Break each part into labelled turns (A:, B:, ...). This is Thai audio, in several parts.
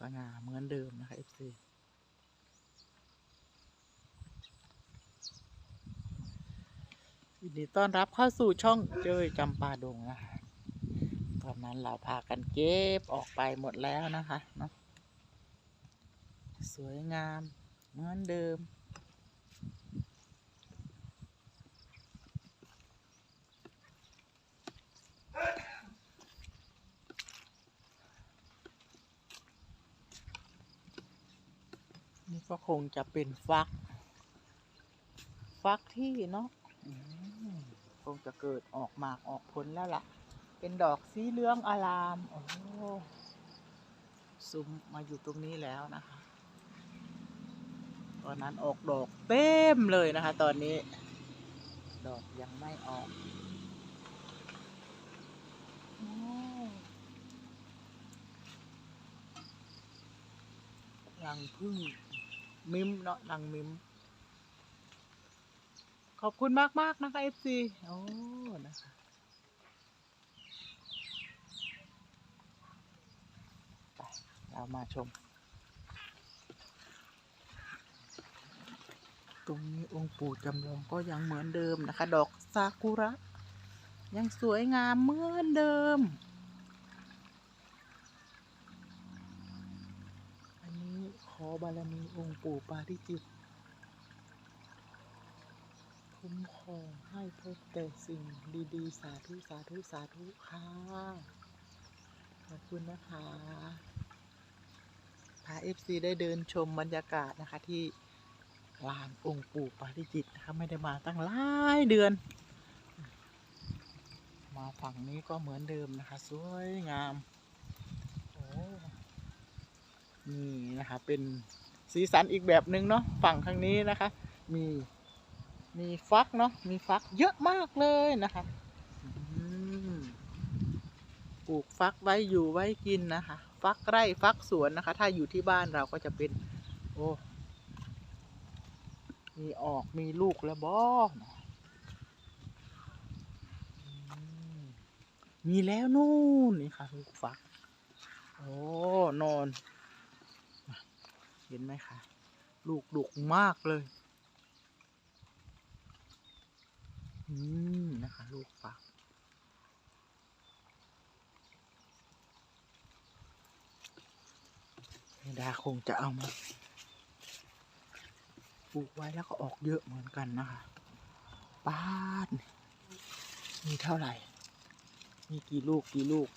A: สง่าเหมือนเดิมนะคะ FC ยินดีต้อนรับเข้าสู่ช่องเจยจำปาดงนะคะ ตอนนั้นเราพากันเก็บออกไปหมดแล้วนะคะเนาะสวยงามเหมือนเดิม ก็คงจะเป็นฟัก ฟักที่เนาะคงจะเกิดออกหมากออกผลแล้วล่ะ เป็นดอกสีเหลืองอาราม โอ้ซุ้มมาอยู่ตรงนี้แล้วนะคะ ตอนนั้นออกดอกเต็มเลยนะคะ ตอนนี้ ดอกยังไม่ออกอรังพึ่ง มิมเนาะรังมิม ขอบคุณมากมากนะคะ FC โอ้นะคะไปเรามาชม ตรงนี้องค์ปู่จำลองก็ยังเหมือนเดิมนะคะ ดอกซากุระ ยังสวยงามเหมือนเดิม อันนี้ขอบารมีองค์ปู่ปาริจิต คุ้มครองให้พบแต่สิ่งดีๆ สาธุสาธุสาธุค่ะ ขอบคุณนะคะพาเอฟซีได้เดินชมบรรยากาศนะคะที่ลานองค์ปู่ปาริจิตนะคะไม่ได้มาตั้งหลายเดือน มาฝั่งนี้ก็เหมือนเดิมนะคะ สวยงาม นี่นะคะเป็นสีสันอีกแบบหนึ่งเนาะฝั่งทางนี้นะคะ มีมีฟักเนาะมีฟักเยอะมากเลยนะคะอืมปลูกฟักไว้อยู่ไว้กินนะคะ ฟักไร่ฟักสวนนะคะ ถ้าอยู่ที่บ้านเราก็จะเป็น โอ้มีออกมีลูกแล้วบอมมีแล้วนู่นนี่ค่ะลูกฟัก โอ้ นอน เห็นไหมคะ ลูกดุกมากเลย อืมนะคะ ลูกฟักดาคงจะเอามาปลูกไว้แล้วก็ออกเยอะเหมือนกันนะคะป้านมีเท่าไหร่ มีกี่ลูกกี่ลูก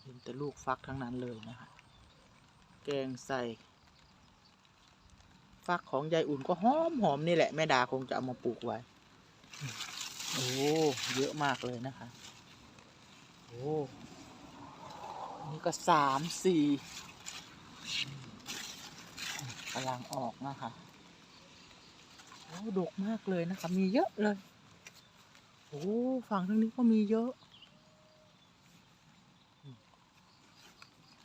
A: เห็นแต่ลูกฟักทั้งนั้นเลยนะคะ แกงใส่ฟักของยายอุ่นก็หอมหอมนี่แหละแม่ดาคงจะเอามาปลูกไว้ โอ้เยอะมากเลยนะคะ โอ้นี่ก็สามสี่กำลังออกนะคะโอ้ดกมากเลยนะคะ มีเยอะเลย โอ้ฝั่งทางนี้ก็มีเยอะ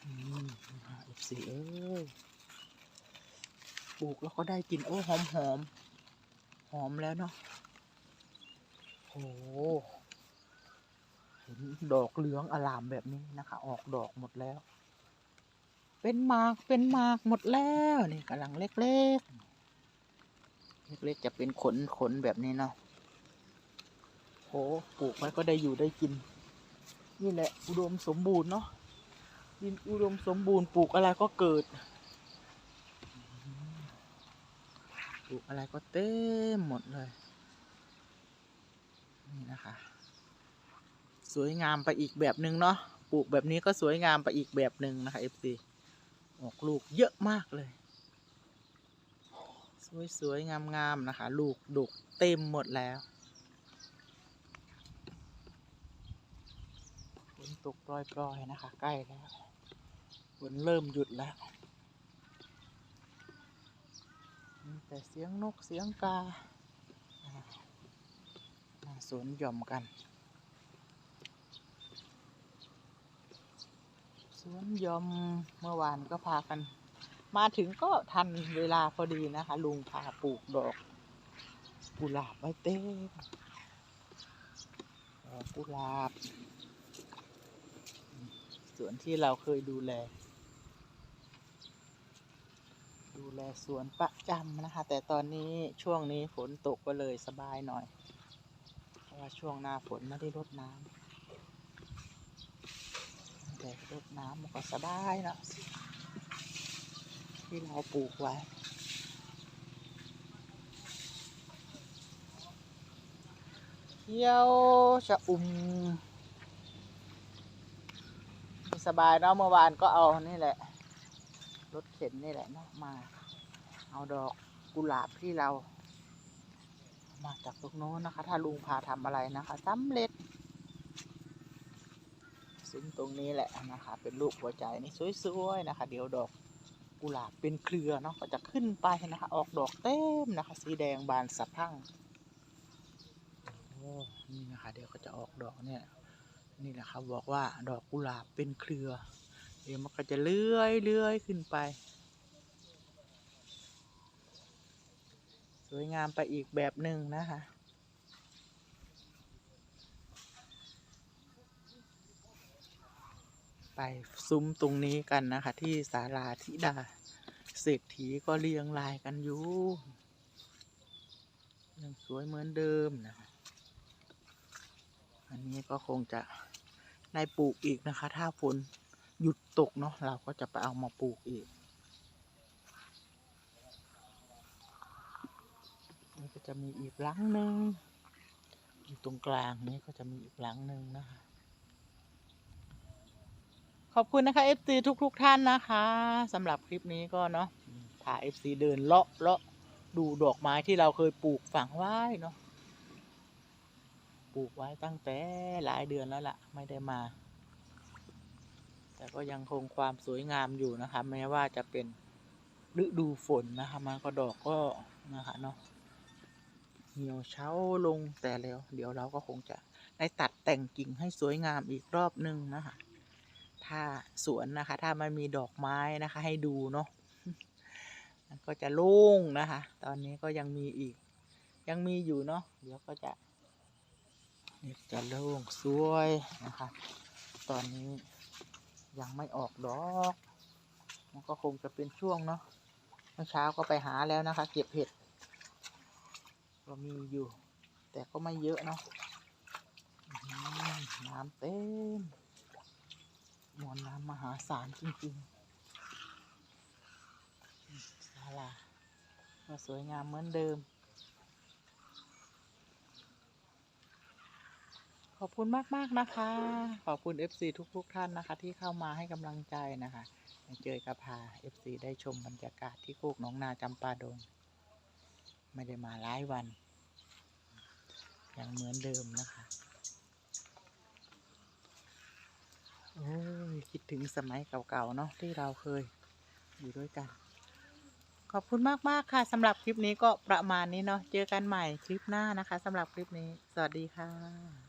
A: อืม ซีเอ้ยปลูกแล้วก็ได้กินโอ้หอมหอมหอมแล้วเนาะโอ้เห็นดอกเหลืองอลามแบบนี้นะคะ ออกดอกหมดแล้ว เป็นมากเป็นมากหมดแล้วนี่กำลังเล็กๆเล็กๆจะเป็นขนขนแบบนี้เนาะโหปลูกไว้ก็ได้อยู่ได้กิน นี่แหละ อุดมสมบูรณ์เนาะ ดินอุดมสมบูรณ์ปลูกอะไรก็เกิด ปลูกอะไรก็เต็มหมดเลย นี่นะคะ สวยงามไปอีกแบบหนึ่งเนาะ ปลูกแบบนี้ก็สวยงามไปอีกแบบหนึ่งนะคะ FC ออกลูกเยอะมากเลย สวยๆ งามๆ นะคะ ลูกดกเต็มหมดแล้วฝนตกปล่อยๆ นะคะ ใกล้แล้ว ฝนเริ่มหยุดแล้วมีแต่เสียงนกเสียงกามาสวนหย่อมกัน สวนหย่อมเมื่อวานก็พากัน มาถึงก็ทันเวลาพอดีนะคะ ลุงพาปลูกดอกกุหลาบไว้เต็มกุหลาบ สวนที่เราเคยดูแลูแลสวนประจำนะคะ แต่ตอนนี้ช่วงนี้ฝนตกก็เลยสบายหน่อย เพราะว่าช่วงหน้าฝนไม่ได้รดน้ำแต่รดน้ำมันก็สบายเนาะที่เราปลูกไว้เที่ยวชะอุ่มสบายเนาะเมื่อวานก็เอานี่แหละ รถเข็นนี่แหละเนาะมา เอาดอกกุหลาบที่เรา มาจากตรงโน้นนะคะ ถ้าลุงพาทำอะไรนะคะสำเร็จซึ่งตรงนี้แหละนะคะ เป็นรูปหัวใจนี่สวยๆนะคะ เดี๋ยวดอกกุหลาบเป็นเครือเนาะก็จะขึ้นไปนะคะ ออกดอกเต็มนะคะ สีแดงบานสะพรั่งโอ้นี่นะคะ เดี๋ยวก็จะออกดอกเนี่ย นี่แหละครับบอกว่าดอกกุหลาบเป็นเครือ เดี๋ยวมันก็จะเลื่อยเลื่อยขึ้นไป สวยงามไปอีกแบบหนึ่งนะคะไปซุ้มตรงนี้กันนะคะ ที่ศาลาธิดาเศรษฐีก็เรียงรายกันอยู่ยังสวยเหมือนเดิมนะคะอันนี้ก็คงจะได้ปลูกอีกนะคะ ถ้าฝน หยุดตกเนาะเราก็จะไปเอามาปลูกอีก นี่ก็จะมีอีกหลังหนึ่งอยู่ตรงกลางนี้ก็จะมีอีกหลังหนึ่งนะคะขอบคุณนะคะ FC ทุกๆทท่านนะคะสำหรับคลิปนี้ก็เนาะพา FC เดินเลาะเลาะดูดอกไม้ที่เราเคยปลูกฝังไว้เนาะปลูกไว้ตั้งแต่หลายเดือนแล้วล่ะ ไม่ได้มา แต่ก็ยังคงความสวยงามอยู่นะคะแม้ว่าจะเป็นฤดูฝนนะคะมันก็ดอกก็นะคะเนาะเหี่ยวเช้าลงแต่แล้ว เดี๋ยวเราก็คงจะได้ตัดแต่งกิ่งให้สวยงามอีกรอบหนึ่งนะคะ ถ้าสวนนะคะ ถ้าไม่มีดอกไม้นะคะ ให้ดูเนาะมันก็จะโล่งนะคะ ตอนนี้ก็ยังมีอีก ยังมีอยู่เนาะเดี๋ยวก็จะจะโล่งสวยนะคะ ตอนนี้ ยังไม่ออกดอก มันก็คงจะเป็นช่วงเนาะเมื่อเช้าก็ไปหาแล้วนะคะ เก็บเห็ดก็มีอยู่ แต่ก็ไม่เยอะเนาะน้ำเต็มมวลน้ำมหาศาลจริงๆศาลาก็สวยงามเหมือนเดิม ขอบคุณมากๆนะคะ ขอบคุณ FC ทุกๆท่านนะคะ ที่เข้ามาให้กำลังใจนะคะเจยกับพา FC ได้ชมบรรยากาศที่โคกหน้องนาจำปาดง ไม่ได้มาหลายวัน ยังเหมือนเดิมนะคะโอ้ยคิดถึงสมัยเก่าๆเนาะที่เราเคยอยู่ด้วยกัน ขอบคุณมากๆค่ะสำหรับคลิปนี้ก็ประมาณนี้เนาะเจอกันใหม่คลิปหน้านะคะสำหรับคลิปนี้ สวัสดีค่ะ